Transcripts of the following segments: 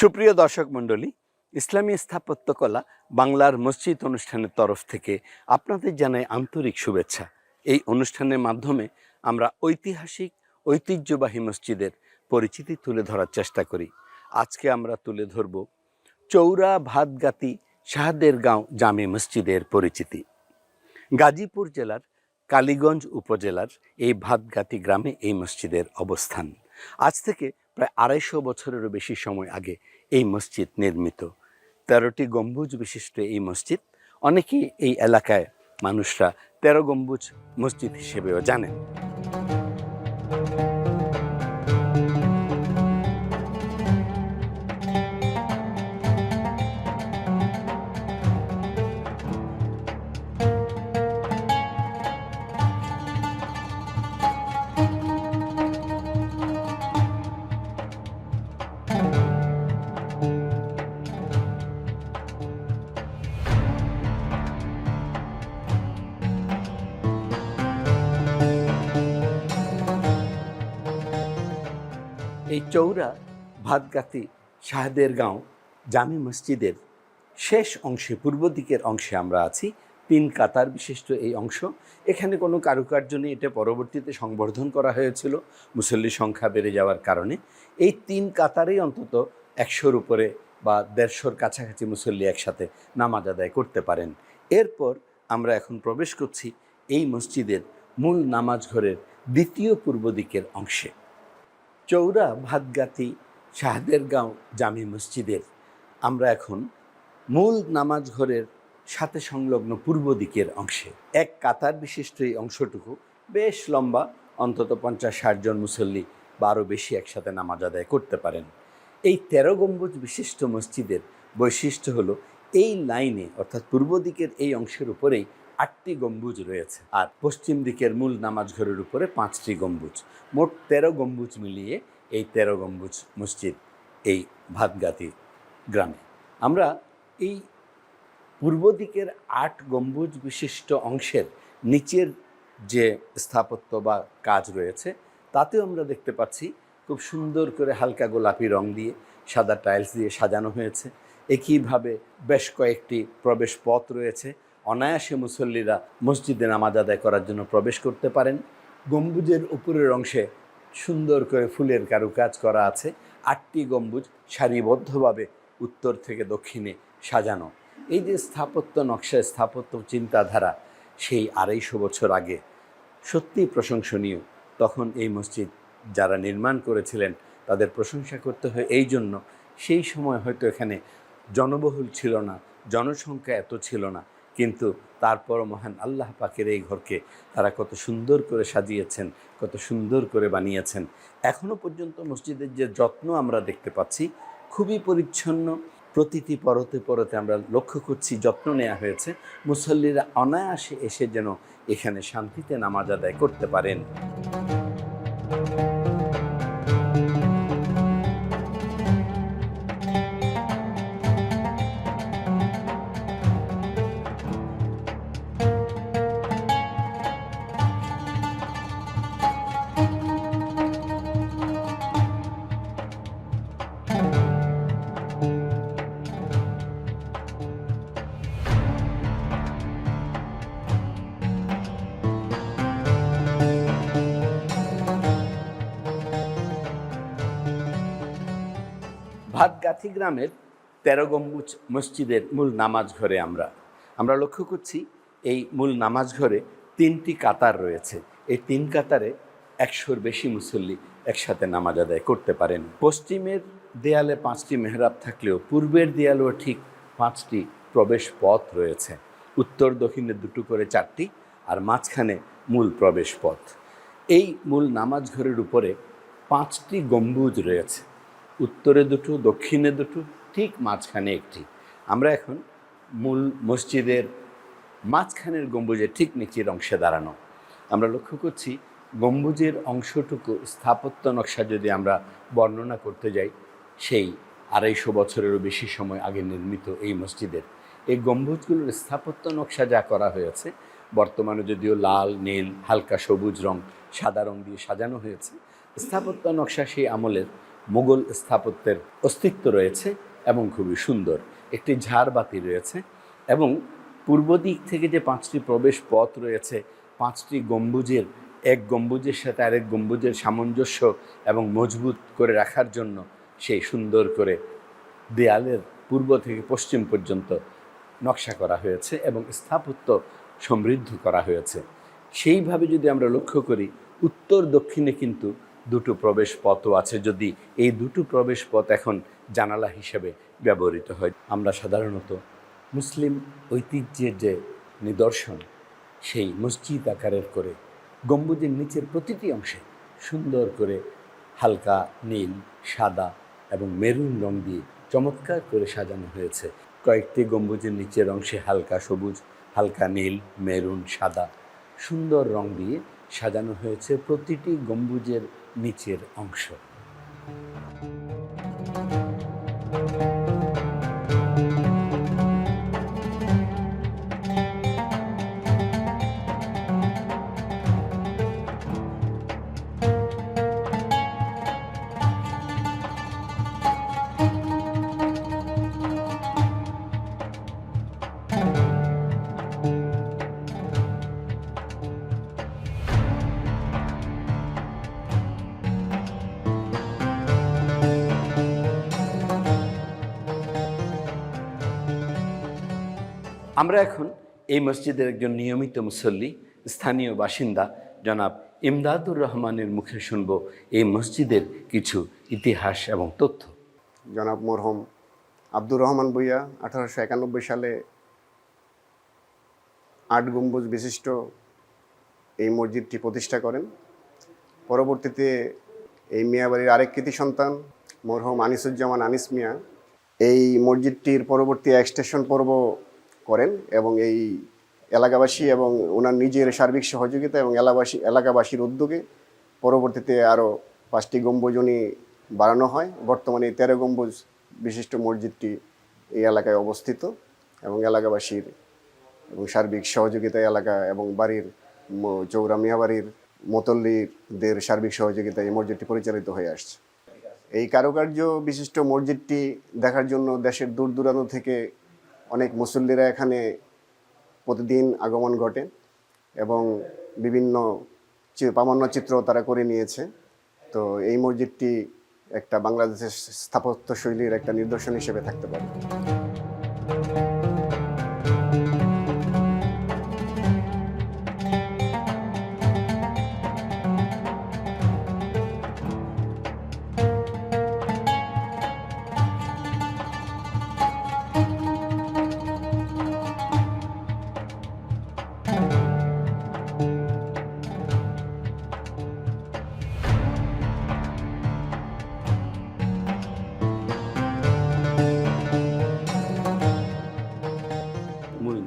সুপ্রিয় দর্শক মণ্ডলী, ইসলামী স্থাপত্যকলা বাংলার মসজিদ অনুষ্ঠানের তরফ থেকে আপনাদের জানাই আন্তরিক শুভেচ্ছা। এই অনুষ্ঠানের মাধ্যমে আমরা ঐতিহাসিক, ঐতিহ্যবাহী মসজিদের পরিচিতি তুলে ধরার চেষ্টা করি। আজকে আমরা তুলে ধরব চৌরা ভাতগাতি শাহাদের গাঁও জামে মসজিদের পরিচিতি। গাজীপুর জেলার কালীগঞ্জ উপজেলার এই ভাতগাতি গ্রামে এই মসজিদের অবস্থান। আজ থেকে প্রায় আড়াইশো বছরেরও বেশি সময় আগে এই মসজিদ নির্মিত। তেরোটি গম্বুজ বিশিষ্ট এই মসজিদ, অনেকেই এই এলাকায় মানুষরা তেরো গম্বুজ মসজিদ হিসেবেও জানেন। এই চৌরা ভাতগাতি শাহাদের গাঁও, জামে মসজিদের শেষ অংশে, পূর্ব দিকের অংশে আমরা আছি, তিন কাতার বিশিষ্ট এই অংশ। এখানে কোনো কারুকার্য নেই, এটা পরবর্তীতে সংবর্ধন করা হয়েছিল মুসল্লি সংখ্যা বেড়ে যাওয়ার কারণে। এই তিন কাতারেই অন্তত একশোর উপরে বা দেড়শোর কাছাকাছি মুসল্লি একসাথে নামাজ আদায় করতে পারেন। এরপর আমরা এখন প্রবেশ করছি এই মসজিদের মূল নামাজ ঘরের দ্বিতীয় পূর্ব দিকের অংশে। চৌরা ভাতগাতি শাহাদের গাঁও জামি মসজিদের। আমরা এখন মূল নামাজ ঘরের সাথে সংলগ্ন পূর্ব দিকের অংশে। এক কাতার বিশিষ্ট এই অংশটুকু বেশ লম্বা, অন্তত পঞ্চাশ ষাট জন মুসল্লি বা আরও বেশি একসাথে নামাজ আদায় করতে পারেন। এই তেরো গম্বুজ বিশিষ্ট মসজিদের বৈশিষ্ট্য হলো এই লাইনে, অর্থাৎ পূর্ব দিকের এই অংশের উপরেই আটটি গম্বুজ রয়েছে। আর পশ্চিম দিকের মূল নামাজ ঘরের উপরে পাঁচটি গম্বুজ। মোট তেরো গম্বুজ মিলিয়ে এই তেরো গম্বুজ মসজিদ এই ভাতগাতি গ্রামে। আমরা এই পূর্ব দিকের আট গম্বুজ বিশিষ্ট অংশের নিচের যে স্থাপত্য বা কাজ রয়েছে, তাতেও আমরা দেখতে পাচ্ছি খুব সুন্দর করে হালকা গোলাপি রং দিয়ে সাদা টাইলস দিয়ে সাজানো হয়েছে। একইভাবে বেশ কয়েকটি প্রবেশ পথ রয়েছে। অনায়াসে মুসল্লিরা মসজিদে নামাজ আদায় করার জন্য প্রবেশ করতে পারেন। গম্বুজের উপরের অংশে সুন্দর করে ফুলের কারুকাজ করা আছে। আটটি গম্বুজ সারিবদ্ধভাবে উত্তর থেকে দক্ষিণে সাজানো। এই যে স্থাপত্য নকশা, স্থাপত্য চিন্তাধারা, সেই আড়াইশো বছর আগে সত্যিই প্রশংসনীয়। তখন এই মসজিদ যারা নির্মাণ করেছিলেন, তাদের প্রশংসা করতে হয় এই জন্য। সেই সময় হয়তো এখানে জনবহুল ছিল না, জনসংখ্যা এত ছিল না। কিন্তু তারপর মহান আল্লাহ পাকের এই ঘরকে তারা কত সুন্দর করে সাজিয়েছেন, কত সুন্দর করে বানিয়েছেন। এখনও পর্যন্ত মসজিদের যে যত্ন আমরা দেখতে পাচ্ছি, খুবই পরিচ্ছন্ন। প্রতিটি পরতে পরতে আমরা লক্ষ্য করছি যত্ন নেওয়া হয়েছে। মুসল্লিরা অনায়াসে এসে যেন এখানে শান্তিতে নামাজ আদায় করতে পারেন। ভাতগাথি গ্রামের তেরো গম্বুজ মসজিদের মূল নামাজ ঘরে আমরা। আমরা লক্ষ্য করছি এই মূল নামাজ ঘরে তিনটি কাতার রয়েছে। এই তিন কাতারে একশোর বেশি মুসল্লি একসাথে নামাজ আদায় করতে পারেন। পশ্চিমের দেয়ালে পাঁচটি মেহরাব থাকলেও পূর্বের দেয়ালেও ঠিক পাঁচটি প্রবেশ পথ রয়েছে। উত্তর, দক্ষিণে দুটো করে চারটি আর মাঝখানে মূল প্রবেশ পথ। এই মূল নামাজ ঘরের উপরে পাঁচটি গম্বুজ রয়েছে। উত্তরে দুটো, দক্ষিণে দুটো, ঠিক মাঝখানে একটি। আমরা এখন মূল মসজিদের মাঝখানের গম্বুজের ঠিক নিচের অংশে দাঁড়ানো। আমরা লক্ষ্য করছি গম্বুজের অংশটুকু স্থাপত্য নকশা যদি আমরা বর্ণনা করতে যাই, সেই আড়াইশো বছরেরও বেশি সময় আগে নির্মিত এই মসজিদের। এই গম্বুজগুলোর স্থাপত্য নকশা যা করা হয়েছে, বর্তমানে যদিও লাল, নীল, হালকা সবুজ রং, সাদা রং দিয়ে সাজানো হয়েছে, স্থাপত্য নকশা সেই আমলের মুঘল স্থাপত্যের অস্তিত্ব রয়েছে এবং খুবই সুন্দর। একটি ঝাড়বাতি রয়েছে এবং পূর্ব দিক থেকে যে পাঁচটি প্রবেশ পথ রয়েছে, পাঁচটি গম্বুজের, এক গম্বুজের সাথে আরেক গম্বুজের সামঞ্জস্য এবং মজবুত করে রাখার জন্য সেই সুন্দর করে দেয়ালের পূর্ব থেকে পশ্চিম পর্যন্ত নকশা করা হয়েছে এবং স্থাপত্য সমৃদ্ধ করা হয়েছে। সেইভাবে যদি আমরা লক্ষ্য করি, উত্তর দক্ষিণে কিন্তু দুটো প্রবেশ পথও আছে যদি এই দুটো প্রবেশ পথ এখন জানালা হিসেবে ব্যবহৃত হয়। আমরা সাধারণত মুসলিম ঐতিহ্যের যে নিদর্শন, সেই মসজিদ আকারের করে গম্বুজের নিচের প্রতিটি অংশে সুন্দর করে হালকা নীল, সাদা এবং মেরুন রং দিয়ে চমৎকার করে সাজানো হয়েছে। কয়েকটি গম্বুজের নিচের অংশে হালকা সবুজ, হালকা নীল, মেরুন, সাদা সুন্দর রং দিয়ে সাজানো হয়েছে। প্রতিটি গম্বুজের নিচের অংশ আমরা এখন এই মসজিদের একজন নিয়মিত মুসল্লি, স্থানীয় বাসিন্দা জনাব ইমদাদুর রহমানের মুখে শুনব এই মসজিদের কিছু ইতিহাস এবং তথ্য। জনাব মরহম আব্দুর রহমান ভুইয়া, আঠারোশো একানব্বই সালে আট গম্বুজ বিশিষ্ট এই মসজিদটি প্রতিষ্ঠা করেন। পরবর্তীতে এই মিয়াবাড়ির আরেক কৃতি সন্তান মরহম আনিসুজ্জামান আনিস মিয়া। এই মসজিদটির পরবর্তী এক্সটেনশন পর্ব করেন এবং এই এলাকাবাসী এবং ওনার নিজের সার্বিক সহযোগিতা এবং এলাকাবাসী এলাকাবাসীর উদ্যোগে পরবর্তীতে আরও পাঁচটি গম্বুজনী বাড়ানো হয়। বর্তমানে তেরো গম্বুজ বিশিষ্ট মসজিদটি এই এলাকায় অবস্থিত এবং এলাকাবাসীর এবং সার্বিক সহযোগিতা এলাকা এবং বাড়ির চৌরা মিয়া বাড়ির মতল্লিদের সার্বিক সহযোগিতায় এই মসজিদটি পরিচালিত হয়ে আসছে। এই কারুকার্য বিশিষ্ট মসজিদটি দেখার জন্য দেশের দূর দূরান্ত থেকে অনেক মুসল্লিরা এখানে প্রতিদিন আগমন ঘটে এবং বিভিন্ন প্রামান্য চিত্র তারা করে নিয়েছে। তো এই মসজিদটি একটা বাংলাদেশের স্থাপত্য শৈলীর একটা নিদর্শন হিসেবে থাকতে পারে।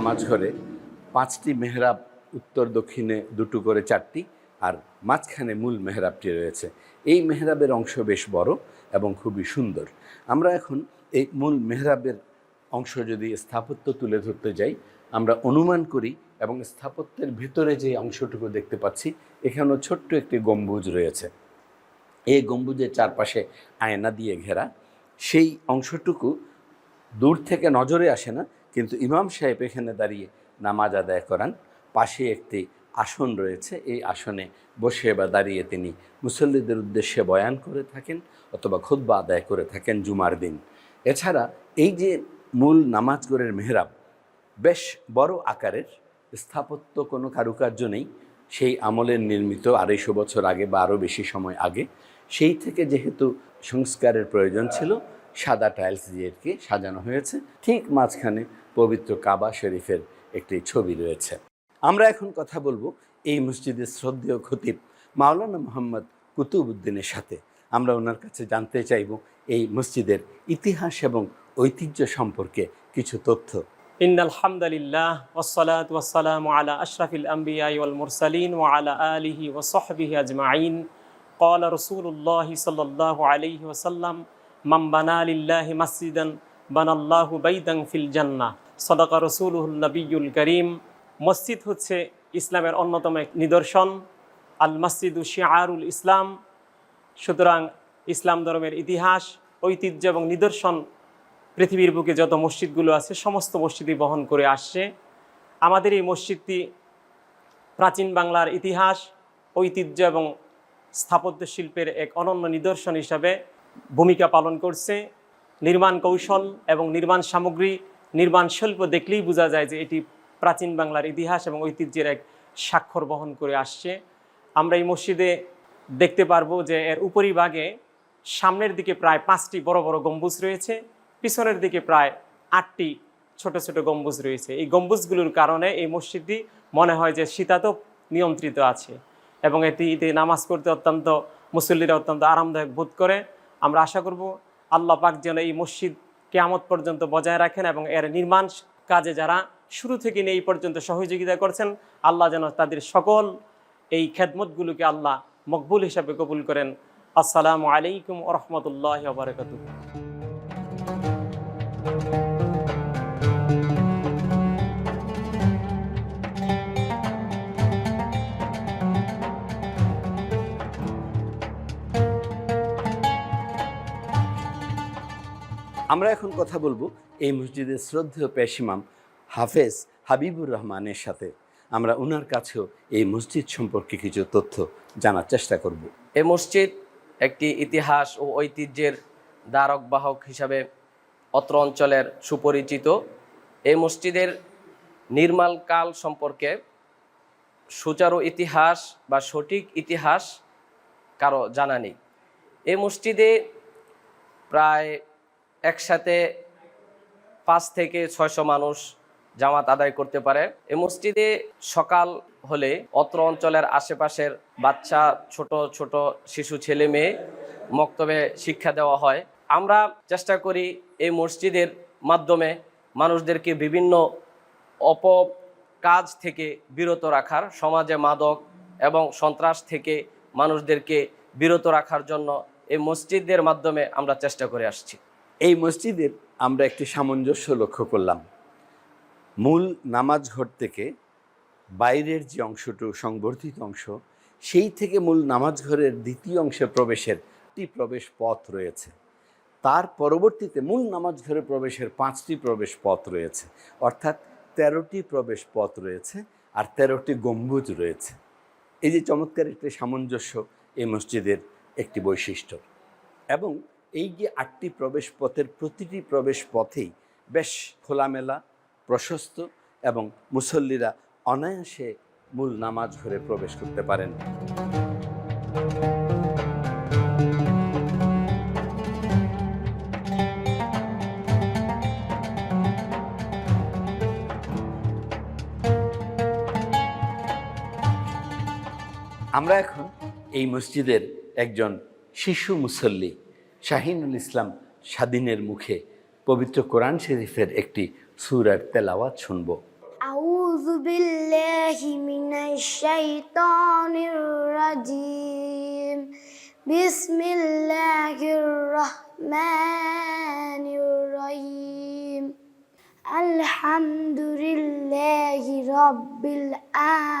নামাজ ঘরে পাঁচটি মেহরাব উত্তর দক্ষিণে দুটো করে চারটি আর মাঝখানে মূল মেহরাবটি রয়েছে। এই মেহরাবের অংশ বেশ বড় এবং খুবই সুন্দর। আমরা এখন এই মূল মেহরাবের অংশ যদি স্থাপত্য তুলে ধরতে যাই, আমরা অনুমান করি এবং স্থাপত্যের ভিতরে যে অংশটুকু দেখতে পাচ্ছি, এখানেও ছোট্ট একটি গম্বুজ রয়েছে। এই গম্বুজের চারপাশে আয়না দিয়ে ঘেরা। সেই অংশটুকু দূর থেকে নজরে আসে না কিন্তু ইমাম সাহেব এখানে দাঁড়িয়ে নামাজ আদায় করান। পাশে একটি আসন রয়েছে, এই আসনে বসে বা দাঁড়িয়ে তিনি মুসল্লিদের উদ্দেশ্যে বয়ান করে থাকেন অথবা খুদ্া আদায় করে থাকেন জুমার দিন। এছাড়া এই যে মূল নামাজগড়ের মেহরাব, বেশ বড় আকারের, স্থাপত্য কোনো কারুকার্য নেই। সেই আমলের নির্মিত আড়াইশো বছর আগে বা আরও বেশি সময় আগে। সেই থেকে যেহেতু সংস্কারের প্রয়োজন ছিল সাদা টাইলস দিয়ে একে সাজানো হয়েছে ঠিক মাঝখানে পবিত্র কাবা শরীফের একটি ছবি রয়েছে আমরা এখন কথা বলবো এই মসজিদের শ্রদ্ধেয় খতিব মাওলানা মোহাম্মদ কুতুবউদ্দিনের সাথে আমরা ওনার কাছে জানতে চাইব এই মসজিদের ইতিহাস এবং ঐতিহ্য সম্পর্কে কিছু তথ্য إن الحمد لله والصلاة والسلام على أشرف الأنبياء والمرسلين وعلى آله وصحبه أجمعين قال رسول الله صلى الله عليه وسلم মাম্বানা আলিল্লাহি মাসিদান বানাল্লাহু বৈদং ফিল জান্না সদাকা রসুলহুল নবীল করিম। মসজিদ হচ্ছে ইসলামের অন্যতম এক নিদর্শন, আল মসজিদু শিয়ারুল ইসলাম। সুতরাং ইসলাম ধর্মের ইতিহাস, ঐতিহ্য এবং নিদর্শন পৃথিবীর বুকে যত মসজিদগুলো আছে, সমস্ত মসজিদই বহন করে আসছে। আমাদের এই মসজিদটি প্রাচীন বাংলার ইতিহাস, ঐতিহ্য এবং স্থাপত্য শিল্পের এক অনন্য নিদর্শন হিসাবে ভূমিকা পালন করছে। নির্মাণ কৌশল এবং নির্মাণ সামগ্রী, নির্মাণ শিল্প দেখলেই বোঝা যায় যে এটি প্রাচীন বাংলার ইতিহাস এবং ঐতিহ্যের এক স্বাক্ষর বহন করে আসছে। আমরা এই মসজিদে দেখতে পারব যে এর উপরিভাগে সামনের দিকে প্রায় পাঁচটি বড় বড় গম্বুজ রয়েছে, পিছনের দিকে প্রায় আটটি ছোট ছোট গম্বুজ রয়েছে। এই গম্বুজগুলোর কারণে এই মসজিদটি মনে হয় যে শীতাতপ নিয়ন্ত্রিত আছে এবং এটি এটিতে নামাজ পড়তে অত্যন্ত, মুসল্লিরা অত্যন্ত আরামদায়ক বোধ করে। আমরা আশা করব আল্লাহ পাক যেন এই মসজিদ কেয়ামত পর্যন্ত বজায় রাখেন এবং এর নির্মাণ কাজে যারা শুরু থেকে এই পর্যন্ত সহযোগিতা করছেন, আল্লাহ যেন তাদের সকল এই খেদমতগুলোকে আল্লাহ মকবুল হিসাবে কবুল করেন। আসসালামু আলাইকুম রহমতুল্লাহ বারকাতু আমরা এখন কথা বলব এই মসজিদের শ্রদ্ধেয় পেশিমাম হাফেজ হাবিবুর রহমানের সাথে। আমরা ওনার কাছেও এই মসজিদ সম্পর্কে কিছু তথ্য জানার চেষ্টা করব। এই মসজিদ একটি ইতিহাস ও ঐতিহ্যের দ্বারক বাহক হিসাবে অত্র অঞ্চলের সুপরিচিত। এই মসজিদের নির্মাণ কাল সম্পর্কে সুচারু ইতিহাস বা সঠিক ইতিহাস কারও জানা নেই। এই মসজিদে প্রায় একসাথে পাঁচ থেকে ছয়শো মানুষ জামাত আদায় করতে পারে। এই মসজিদে সকাল হলে অত্র অঞ্চলের আশেপাশের বাচ্চা, ছোট ছোট শিশু, ছেলে, মেয়ে মক্তবে শিক্ষা দেওয়া হয়। আমরা চেষ্টা করি এই মসজিদের মাধ্যমে মানুষদেরকে বিভিন্ন অপ কাজ থেকে বিরত রাখার, সমাজে মাদক এবং সন্ত্রাস থেকে মানুষদেরকে বিরত রাখার জন্য এই মসজিদের মাধ্যমে আমরা চেষ্টা করে আসছি। এই মসজিদের আমরা একটি সামঞ্জস্য লক্ষ্য করলাম। মূল নামাজ ঘর থেকে বাইরের যে অংশটুকু সংবর্ধিত অংশ, সেই থেকে মূল নামাজ ঘরের দ্বিতীয় অংশে প্রবেশের একটি প্রবেশ পথ রয়েছে। তার পরবর্তীতে মূল নামাজ ঘরে প্রবেশের পাঁচটি প্রবেশ পথ রয়েছে। অর্থাৎ তেরোটি প্রবেশ পথ রয়েছে আর তেরোটি গম্বুজ রয়েছে। এই যে চমৎকার একটি সামঞ্জস্য এই মসজিদের একটি বৈশিষ্ট্য। এবং এই যে আটটি প্রবেশ পথের প্রতিটি প্রবেশ পথেই বেশ খোলামেলা, প্রশস্ত এবং মুসল্লিরা অনায়াসে মূল নামাজ ঘরে প্রবেশ করতে পারেন। আমরা এখন এই মসজিদের একজন শিশু মুসল্লি শাহিনুল ইসলাম স্বাধীনের মুখে পবিত্র কোরআন শরীফের একটি সুরার তেলাওয়াত শুনব। আউযু বিল্লাহি মিনাশ শাইতানির রাজিম। বিসমিল্লাহির রহমানির রহিম। আলহামদুলিল্লাহি রাব্বিল আর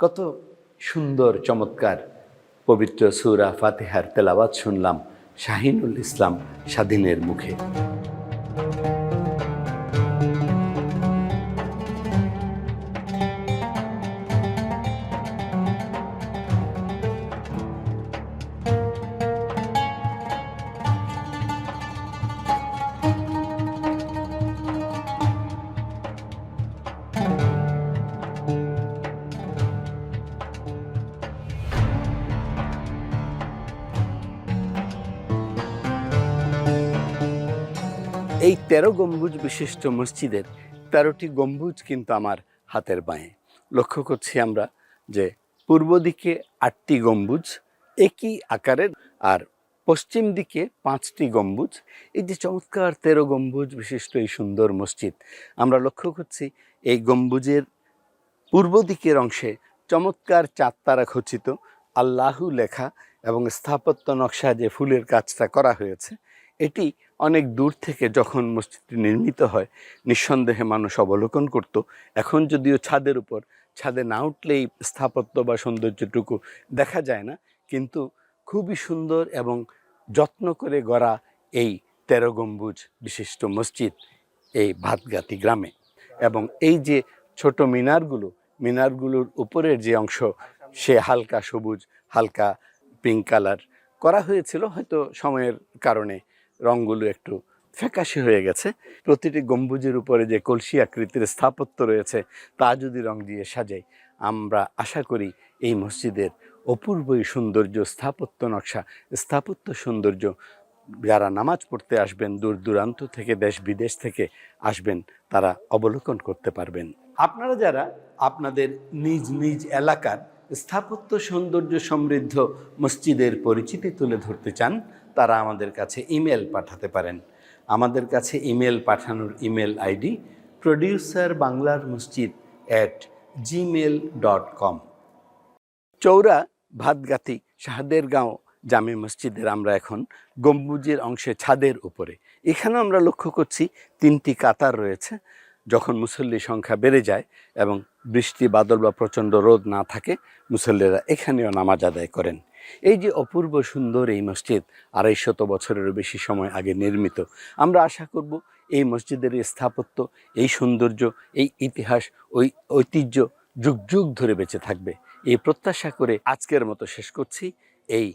কত সুন্দর চমৎকার পবিত্র সুরা ফাতেহার তেলাবাদ শুনলাম শাহিনুল ইসলাম স্বাধীনের মুখে। তেরো গম্বুজ বিশিষ্ট মসজিদের তেরোটি গম্বুজ কিন্তু আমার হাতের বাঁয়ে। লক্ষ্য করছি আমরা যে পূর্ব দিকে আটটি গম্বুজ, একই আকারের, আর পশ্চিম দিকে পাঁচটি গম্বুজ। এই যে চমৎকার তেরো গম্বুজ বিশিষ্ট এই সুন্দর মসজিদ, আমরা লক্ষ্য করছি এই গম্বুজের পূর্ব দিকের অংশে চমৎকার চাঁদ তারা খচিত, আল্লাহু লেখা এবং স্থাপত্য নকশা যে ফুলের কাজটা করা হয়েছে, এটি অনেক দূর থেকে যখন মসজিদটি নির্মিত হয়, নিঃসন্দেহে মানুষ অবলোকন করত, এখন যদিও ছাদের উপর, ছাদে না উঠলেই স্থাপত্য বা সৌন্দর্যটুকু দেখা যায় না, কিন্তু খুবই সুন্দর এবং যত্ন করে গড়া এই তেরো গম্বুজ বিশিষ্ট মসজিদ এই ভাতগাতি গ্রামে। এবং এই যে ছোট মিনারগুলো, মিনারগুলোর উপরের যে অংশ, সে হালকা সবুজ, হালকা পিঙ্ক কালার করা হয়েছিল হয়তো সময়ের কারণে। রঙগুলো একটু ফ্যাকাশে হয়ে গেছে। প্রতিটি গম্বুজের উপরে যে কলসি আকৃতির স্থাপত্য রয়েছে, তা যদি রং দিয়ে সাজাই, আমরা আশা করি এই মসজিদের অপূর্বই সৌন্দর্য, স্থাপত্য নকশা, স্থাপত্য সৌন্দর্য, যারা নামাজ পড়তে আসবেন, দূর দূরান্ত থেকে, দেশ বিদেশ থেকে আসবেন, তারা অবলোকন করতে পারবেন। আপনারা যারা আপনাদের নিজ নিজ এলাকার স্থাপত্য সৌন্দর্য সমৃদ্ধ মসজিদের পরিচিতি তুলে ধরতে চান তারা আমাদের কাছে ইমেল পাঠাতে পারেন। আমাদের কাছে ইমেল পাঠানোর ইমেল আইডি প্রডিউসার বাংলার মসজিদ at Gmail dot com Choura Bhatgati শাহাদের গাঁও জামে মসজিদের আমরা এখন গম্বুজের অংশে ছাদের উপরে। এখানে আমরা লক্ষ্য করছি তিনটি কাতার রয়েছে। যখন মুসল্লি সংখ্যা বেড়ে যায় এবং বৃষ্টি, বাদল বা প্রচণ্ড রোদ না থাকে, মুসল্লিরা এখানেও নামাজ আদায় করেন। এই যে অপূর্ব সুন্দর এই মসজিদ আড়াইশত বছরেরও বেশি সময় আগে নির্মিত, আমরা আশা করব এই মসজিদের স্থাপত্য, এই সৌন্দর্য, এই ইতিহাস, ওই ঐতিহ্য যুগ যুগ ধরে বেঁচে থাকবে। এই প্রত্যাশা করে আজকের মতো শেষ করছি। এই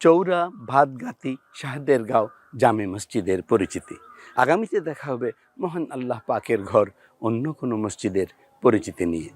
চৌরা ভাতগাতি শাহদের গাঁও জামে মসজিদের পরিচিতি। আগামীতে দেখা হবে মহান আল্লাহ পাকের ঘর অন্য কোনো মসজিদের পরিচিতি নিয়ে।